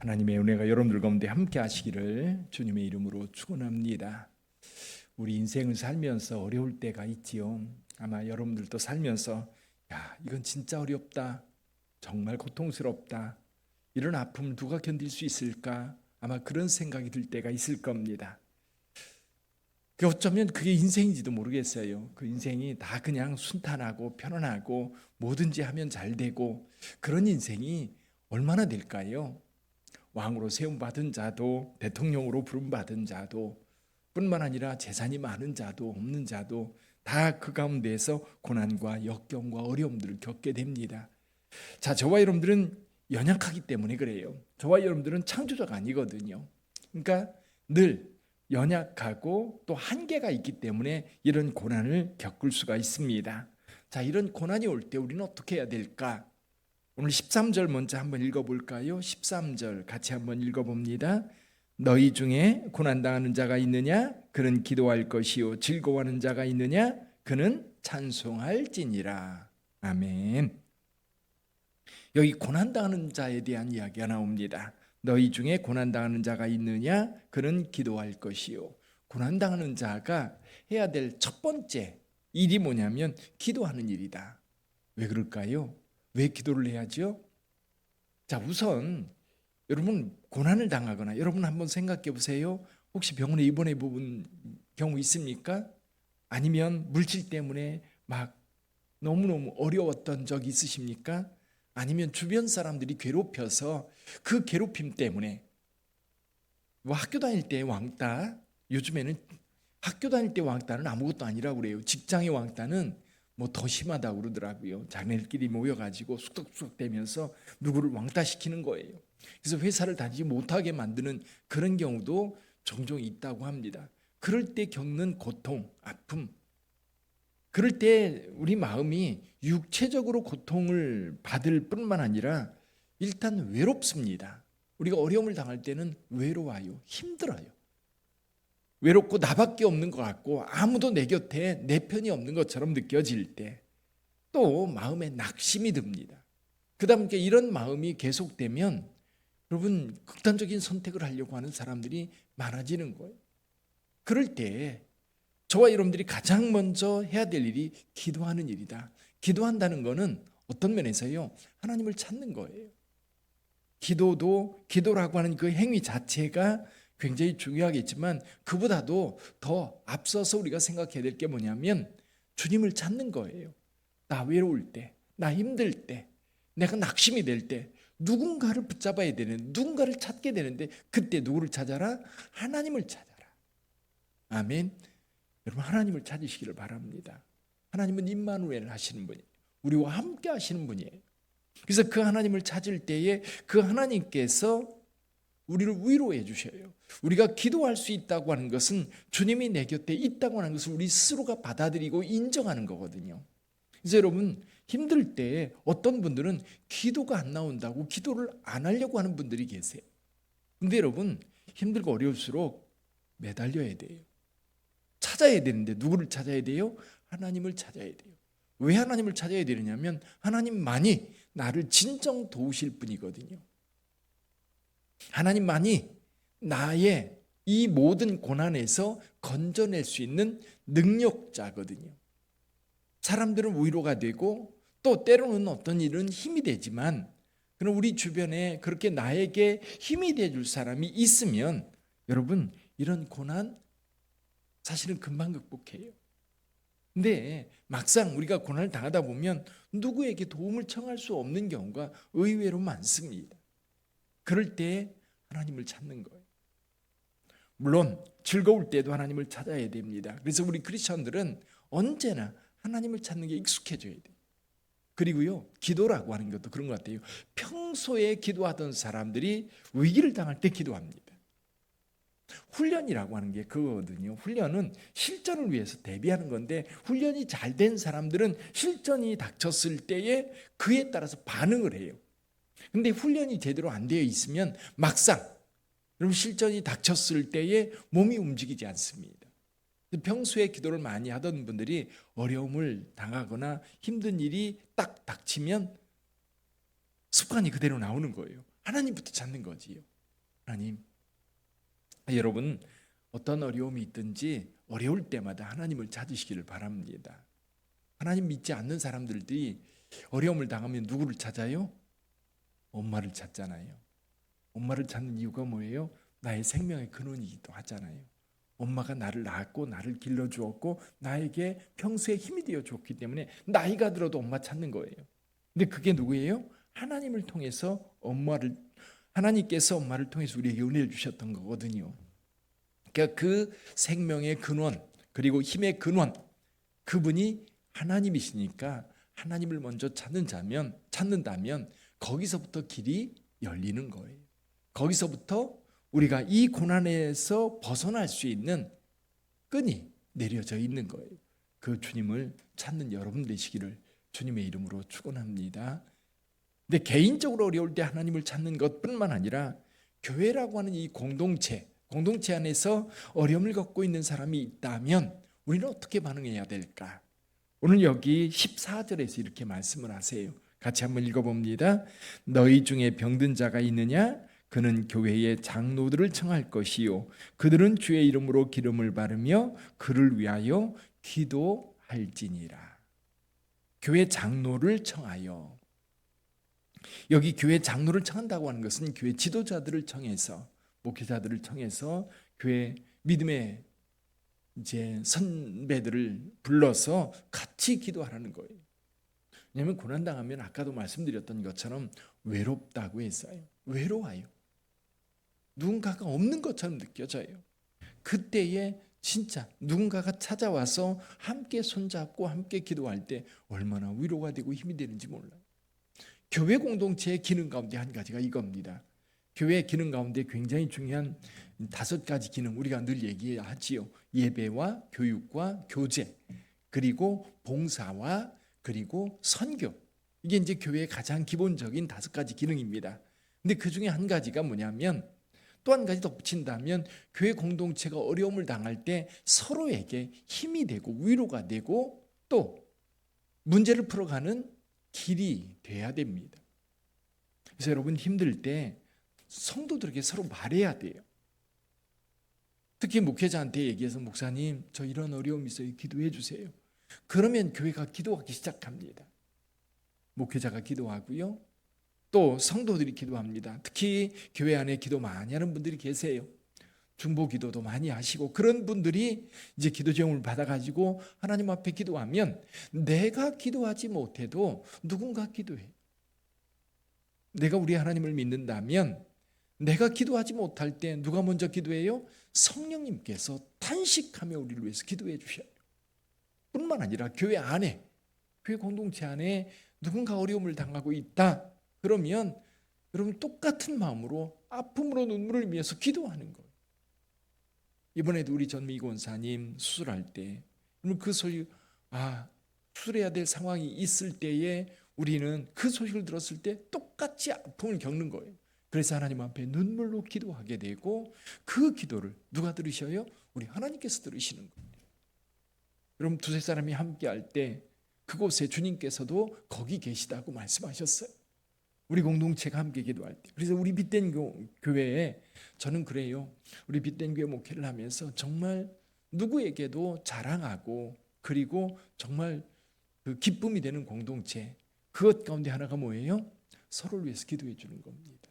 하나님의 은혜가 여러분들 가운데 함께 하시기를 주님의 이름으로 축원합니다. 우리 인생을 살면서 어려울 때가 있지요. 아마 여러분들도 살면서 야, 이건 진짜 어렵다. 정말 고통스럽다. 이런 아픔을 누가 견딜 수 있을까? 아마 그런 생각이 들 때가 있을 겁니다. 그 어쩌면 그게 인생인지도 모르겠어요. 그 인생이 다 그냥 순탄하고 편안하고 뭐든지 하면 잘 되고 그런 인생이 얼마나 될까요? 왕으로 세움 받은 자도 대통령으로 부름 받은 자도 뿐만 아니라 재산이 많은 자도 없는 자도 다 그 가운데에서 고난과 역경과 어려움들을 겪게 됩니다. 자, 저와 여러분들은 연약하기 때문에 그래요. 저와 여러분들은 창조자가 아니거든요. 그러니까 늘 연약하고 또 한계가 있기 때문에 이런 고난을 겪을 수가 있습니다. 자, 이런 고난이 올 때 우리는 어떻게 해야 될까? 오늘 13절 먼저 한번 읽어볼까요? 13절 같이 한번 읽어봅니다. 너희 중에 고난당하는 자가 있느냐? 그는 기도할 것이요. 즐거워하는 자가 있느냐? 그는 찬송할 지니라. 아멘. 여기 고난당하는 자에 대한 이야기가 나옵니다. 너희 중에 고난당하는 자가 있느냐? 그는 기도할 것이요. 고난당하는 자가 해야 될 첫 번째 일이 뭐냐면 기도하는 일이다. 왜 그럴까요? 왜 기도를 해야죠? 자, 우선 여러분 고난을 당하거나 여러분 한번 생각해 보세요. 혹시 병원에 입원해 본 경우 있습니까? 아니면 물질 때문에 막 너무너무 어려웠던 적이 있으십니까? 아니면 주변 사람들이 괴롭혀서 그 괴롭힘 때문에 뭐 학교 다닐 때 왕따 요즘에는 학교 다닐 때 왕따는 아무것도 아니라고 그래요. 직장의 왕따는 뭐 더 심하다고 그러더라고요. 자네들끼리 모여가지고 쑥덕쑥덕 대면서 누구를 왕따시키는 거예요. 그래서 회사를 다니지 못하게 만드는 그런 경우도 종종 있다고 합니다. 그럴 때 겪는 고통, 아픔. 그럴 때 우리 마음이 육체적으로 고통을 받을 뿐만 아니라 일단 외롭습니다. 우리가 어려움을 당할 때는 외로워요. 힘들어요. 외롭고 나밖에 없는 것 같고 아무도 내 곁에 내 편이 없는 것처럼 느껴질 때 또 마음에 낙심이 듭니다. 그다음 에 이런 마음이 계속되면 여러분 극단적인 선택을 하려고 하는 사람들이 많아지는 거예요. 그럴 때 저와 여러분들이 가장 먼저 해야 될 일이 기도하는 일이다. 기도한다는 것은 어떤 면에서요 하나님을 찾는 거예요. 기도도 기도라고 하는 그 행위 자체가 굉장히 중요하겠지만 그보다도 더 앞서서 우리가 생각해야 될 게 뭐냐면 주님을 찾는 거예요. 나 외로울 때, 나 힘들 때, 내가 낙심이 될 때 누군가를 붙잡아야 되는 누군가를 찾게 되는데 그때 누구를 찾아라? 하나님을 찾아라. 아멘. 여러분 하나님을 찾으시기를 바랍니다. 하나님은 임마누엘 하시는 분이에요. 우리와 함께 하시는 분이에요. 그래서 그 하나님을 찾을 때에 그 하나님께서 우리를 위로해 주셔요. 우리가 기도할 수 있다고 하는 것은 주님이 내 곁에 있다고 하는 것을 우리 스스로가 받아들이고 인정하는 거거든요. 그래서 여러분 힘들 때 어떤 분들은 기도가 안 나온다고 기도를 안 하려고 하는 분들이 계세요. 근데 여러분 힘들고 어려울수록 매달려야 돼요. 찾아야 되는데 누구를 찾아야 돼요? 하나님을 찾아야 돼요. 왜 하나님을 찾아야 되느냐면 하나님만이 나를 진정 도우실 분이거든요. 하나님만이 나의 이 모든 고난에서 건져낼 수 있는 능력자거든요. 사람들은 위로가 되고 또 때로는 어떤 일은 힘이 되지만 그럼 우리 주변에 그렇게 나에게 힘이 돼줄 사람이 있으면 여러분 이런 고난 사실은 금방 극복해요. 근데 막상 우리가 고난을 당하다 보면 누구에게 도움을 청할 수 없는 경우가 의외로 많습니다. 그럴 때 하나님을 찾는 거예요. 물론 즐거울 때도 하나님을 찾아야 됩니다. 그래서 우리 크리스천들은 언제나 하나님을 찾는 게 익숙해져야 돼요. 그리고요, 기도라고 하는 것도 그런 것 같아요. 평소에 기도하던 사람들이 위기를 당할 때 기도합니다. 훈련이라고 하는 게 그거거든요. 훈련은 실전을 위해서 대비하는 건데 훈련이 잘 된 사람들은 실전이 닥쳤을 때에 그에 따라서 반응을 해요. 근데 훈련이 제대로 안 되어 있으면 막상 여러분 실전이 닥쳤을 때에 몸이 움직이지 않습니다. 평소에 기도를 많이 하던 분들이 어려움을 당하거나 힘든 일이 딱 닥치면 습관이 그대로 나오는 거예요. 하나님부터 찾는 거지요. 하나님. 여러분 어떤 어려움이 있든지 어려울 때마다 하나님을 찾으시기를 바랍니다. 하나님 믿지 않는 사람들이 어려움을 당하면 누구를 찾아요? 엄마를 찾잖아요. 엄마를 찾는 이유가 뭐예요? 나의 생명의 근원이기도 하잖아요. 엄마가 나를 낳았고 나를 길러 주었고 나에게 평소에 힘이 되어 줬기 때문에 나이가 들어도 엄마 찾는 거예요. 근데 그게 누구예요? 하나님을 통해서 엄마를 하나님께서 엄마를 통해서 우리에게 은혜를 주셨던 거거든요. 그러니까 그 생명의 근원 그리고 힘의 근원 그분이 하나님이시니까 하나님을 먼저 찾는 자면 찾는다면 거기서부터 길이 열리는 거예요. 거기서부터 우리가 이 고난에서 벗어날 수 있는 끈이 내려져 있는 거예요. 그 주님을 찾는 여러분 되시기를 주님의 이름으로 축원합니다. 근데 개인적으로 어려울 때 하나님을 찾는 것뿐만 아니라 교회라고 하는 이 공동체, 공동체 안에서 어려움을 겪고 있는 사람이 있다면 우리는 어떻게 반응해야 될까? 오늘 여기 14절에서 이렇게 말씀을 하세요. 같이 한번 읽어봅니다. 너희 중에 병든 자가 있느냐? 그는 교회의 장로들을 청할 것이요. 그들은 주의 이름으로 기름을 바르며 그를 위하여 기도할지니라. 교회 장로를 청하여. 여기 교회 장로를 청한다고 하는 것은 교회 지도자들을 청해서 목회자들을 청해서 교회 믿음의 이제 선배들을 불러서 같이 기도하라는 거예요. 왜냐하면 고난 당하면 아까도 말씀드렸던 것처럼 외롭다고 했어요. 외로워요. 누군가가 없는 것처럼 느껴져요. 그때에 진짜 누군가가 찾아와서 함께 손잡고 함께 기도할 때 얼마나 위로가 되고 힘이 되는지 몰라요. 교회 공동체의 기능 가운데 한 가지가 이겁니다. 교회 기능 가운데 굉장히 중요한 다섯 가지 기능 우리가 늘 얘기하지요. 예배와 교육과 교제 그리고 봉사와 그리고 선교 이게 이제 교회의 가장 기본적인 다섯 가지 기능입니다. 근데 그 중에 한 가지가 뭐냐면 또 한 가지 덧붙인다면 교회 공동체가 어려움을 당할 때 서로에게 힘이 되고 위로가 되고 또 문제를 풀어가는 길이 돼야 됩니다. 그래서 여러분 힘들 때 성도들에게 서로 말해야 돼요. 특히 목회자한테 얘기해서 목사님 저 이런 어려움이 있어요. 기도해 주세요. 그러면 교회가 기도하기 시작합니다. 목회자가 기도하고요. 또 성도들이 기도합니다. 특히 교회 안에 기도 많이 하는 분들이 계세요. 중보 기도도 많이 하시고 그런 분들이 이제 기도 제목을 받아 가지고 하나님 앞에 기도하면 내가 기도하지 못해도 누군가 기도해. 내가 우리 하나님을 믿는다면 내가 기도하지 못할 때 누가 먼저 기도해요? 성령님께서 탄식하며 우리를 위해서 기도해 주셔요. 뿐만 아니라 교회 안에 교회 공동체 안에 누군가 어려움을 당하고 있다. 그러면 여러분 똑같은 마음으로 아픔으로 눈물을 위해서 기도하는 거예요. 이번에도 우리 전미 권사님 수술할 때그 소리 아 수술해야 될 상황이 있을 때에 우리는 그 소식을 들었을 때 똑같이 아픔을 겪는 거예요. 그래서 하나님 앞에 눈물로 기도하게 되고 그 기도를 누가 들으셔요? 우리 하나님께서 들으시는 거예요. 여러분 두세 사람이 함께 할 때 그곳에 주님께서도 거기 계시다고 말씀하셨어요. 우리 공동체가 함께 기도할 때. 그래서 우리 빛된 교회에 저는 그래요. 우리 빛된 교회 목회를 하면서 정말 누구에게도 자랑하고 그리고 정말 그 기쁨이 되는 공동체 그것 가운데 하나가 뭐예요? 서로를 위해서 기도해 주는 겁니다.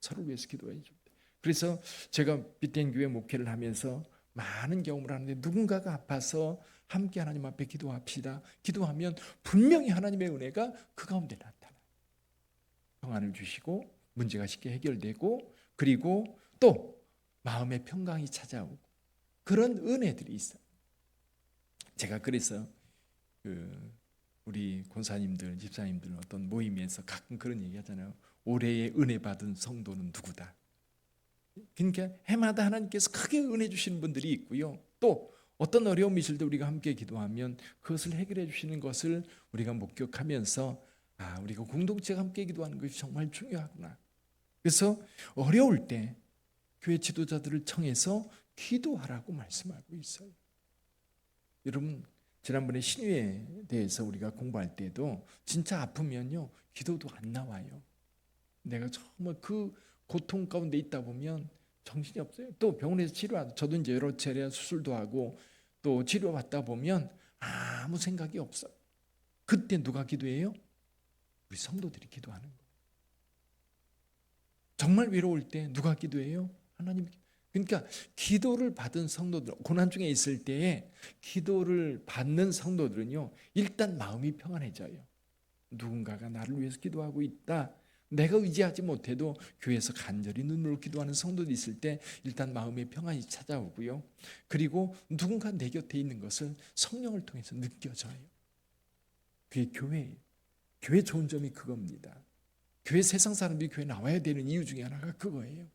서로를 위해서 기도해 줍니다. 그래서 제가 빛된 교회 목회를 하면서 많은 경험을 하는데 누군가가 아파서 함께 하나님 앞에 기도합시다. 기도하면 분명히 하나님의 은혜가 그 가운데 나타나. 평안을 주시고 문제가 쉽게 해결되고 그리고 또 마음의 평강이 찾아오고 그런 은혜들이 있어요. 제가 그래서 그 우리 권사님들, 집사님들 어떤 모임에서 가끔 그런 얘기 하잖아요. 올해의 은혜 받은 성도는 누구다. 그러니까 해마다 하나님께서 크게 은혜 주시는 분들이 있고요. 또 어떤 어려움이 있을 때 우리가 함께 기도하면 그것을 해결해 주시는 것을 우리가 목격하면서 아, 우리가 공동체가 함께 기도하는 것이 정말 중요하구나. 그래서 어려울 때 교회 지도자들을 청해서 기도하라고 말씀하고 있어요. 여러분 지난번에 신유에 대해서 우리가 공부할 때도 진짜 아프면요 기도도 안 나와요. 내가 정말 그 고통 가운데 있다 보면 정신이 없어요. 또 병원에서 치료하도 저도 이제 여러 차례 수술도 하고 또 치료받다 보면 아무 생각이 없어요. 그때 누가 기도해요? 우리 성도들이 기도하는 거예요. 정말 외로울 때 누가 기도해요? 하나님. 그러니까 기도를 받은 성도들 고난 중에 있을 때에 기도를 받는 성도들은요 일단 마음이 평안해져요. 누군가가 나를 위해서 기도하고 있다. 내가 의지하지 못해도 교회에서 간절히 눈으로 기도하는 성도들이 있을 때 일단 마음의 평안이 찾아오고요. 그리고 누군가 내 곁에 있는 것을 성령을 통해서 느껴져요. 그게 교회예요. 교회 좋은 점이 그겁니다. 교회 세상 사람들이 교회 나와야 되는 이유 중에 하나가 그거예요.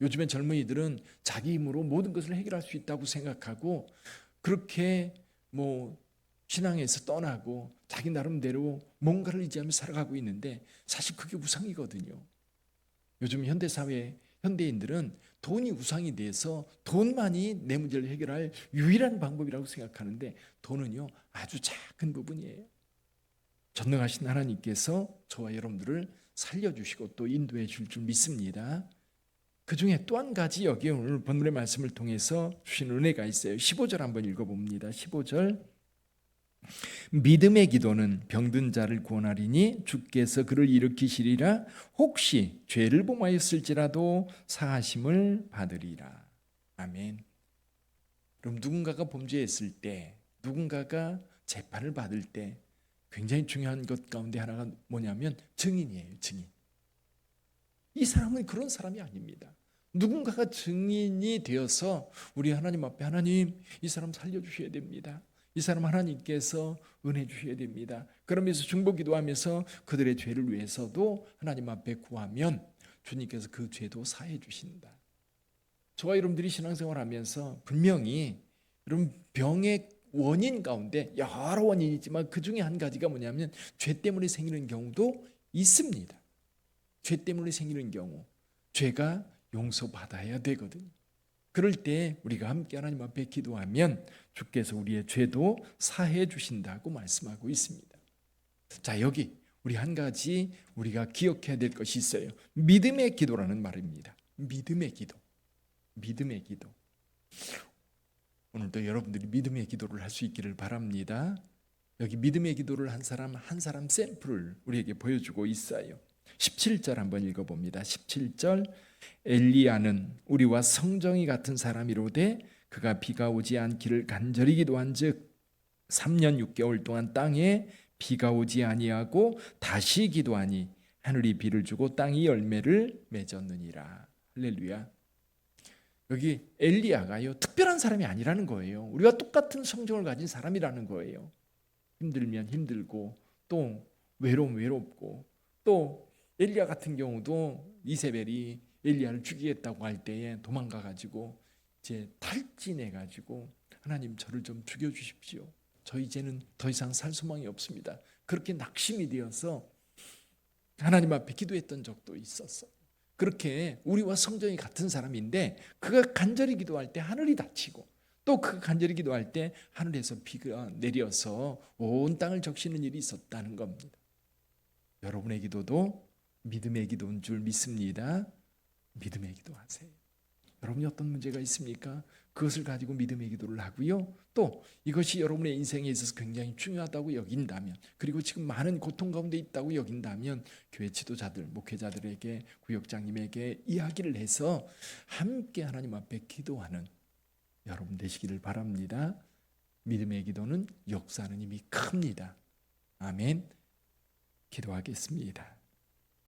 요즘엔 젊은이들은 자기 힘으로 모든 것을 해결할 수 있다고 생각하고 그렇게 뭐 신앙에서 떠나고 자기 나름대로 뭔가를 의지하며 살아가고 있는데 사실 그게 우상이거든요. 요즘 현대 사회 현대인들은 돈이 우상이 돼서 돈만이 내 문제를 해결할 유일한 방법이라고 생각하는데 돈은요 아주 작은 부분이에요. 전능하신 하나님께서 저와 여러분들을 살려주시고 또 인도해 줄 줄 믿습니다. 그 중에 또 한 가지 여기 오늘 본문의 말씀을 통해서 주신 은혜가 있어요. 15절 한번 읽어봅니다. 15절 믿음의 기도는 병든 자를 구원하리니 주께서 그를 일으키시리라 혹시 죄를 범하였을지라도 사하심을 받으리라. 아멘. 그럼 누군가가 범죄했을 때 누군가가 재판을 받을 때 굉장히 중요한 것 가운데 하나가 뭐냐면 증인이에요, 증인. 이 사람은 그런 사람이 아닙니다. 누군가가 증인이 되어서 우리 하나님 앞에 하나님 이 사람 살려 주셔야 됩니다. 이 사람 하나님께서 은혜 주셔야 됩니다. 그러면서 중보 기도하면서 그들의 죄를 위해서도 하나님 앞에 구하면 주님께서 그 죄도 사해 주신다. 저와 여러분들이 신앙생활 하면서 분명히 여러분 병의 원인 가운데 여러 원인이 있지만 그 중에 한 가지가 뭐냐면 죄 때문에 생기는 경우도 있습니다. 죄 때문에 생기는 경우 죄가 용서받아야 되거든요. 그럴 때 우리가 함께 하나님 앞에 기도하면 주께서 우리의 죄도 사해 주신다고 말씀하고 있습니다. 자, 여기 우리 한 가지 우리가 기억해야 될 것이 있어요. 믿음의 기도라는 말입니다. 믿음의 기도. 믿음의 기도. 오늘도 여러분들이 믿음의 기도를 할 수 있기를 바랍니다. 여기 믿음의 기도를 한 사람 한 사람 샘플을 우리에게 보여주고 있어요. 17절 한번 읽어봅니다. 17절 엘리야는 우리와 성정이 같은 사람이로되 그가 비가 오지 않기를 간절히 기도한즉 3년 6개월 동안 땅에 비가 오지 아니하고 다시 기도하니 하늘이 비를 주고 땅이 열매를 맺었느니라. 할렐루야. 여기 엘리야가요 특별한 사람이 아니라는 거예요. 우리가 똑같은 성정을 가진 사람이라는 거예요. 힘들면 힘들고 또 외로움 외롭고 또 엘리야 같은 경우도 이세벨이 엘리야를 죽이겠다고 할 때에 도망가 가지고 이제 탈진해 가지고 하나님 저를 좀 죽여 주십시오. 저 이제는 더 이상 살 소망이 없습니다. 그렇게 낙심이 되어서 하나님 앞에 기도했던 적도 있었어. 그렇게 우리와 성정이 같은 사람인데 그가 간절히 기도할 때 하늘이 닫히고 또 그 간절히 기도할 때 하늘에서 비가 내려서 온 땅을 적시는 일이 있었다는 겁니다. 여러분의 기도도 믿음의 기도인 줄 믿습니다. 믿음의 기도하세요. 여러분이 어떤 문제가 있습니까? 그것을 가지고 믿음의 기도를 하고요. 또 이것이 여러분의 인생에 있어서 굉장히 중요하다고 여긴다면 그리고 지금 많은 고통 가운데 있다고 여긴다면 교회 지도자들, 목회자들에게 구역장님에게 이야기를 해서 함께 하나님 앞에 기도하는 여러분 되시기를 바랍니다. 믿음의 기도는 역사하는 힘이 큽니다. 아멘. 기도하겠습니다.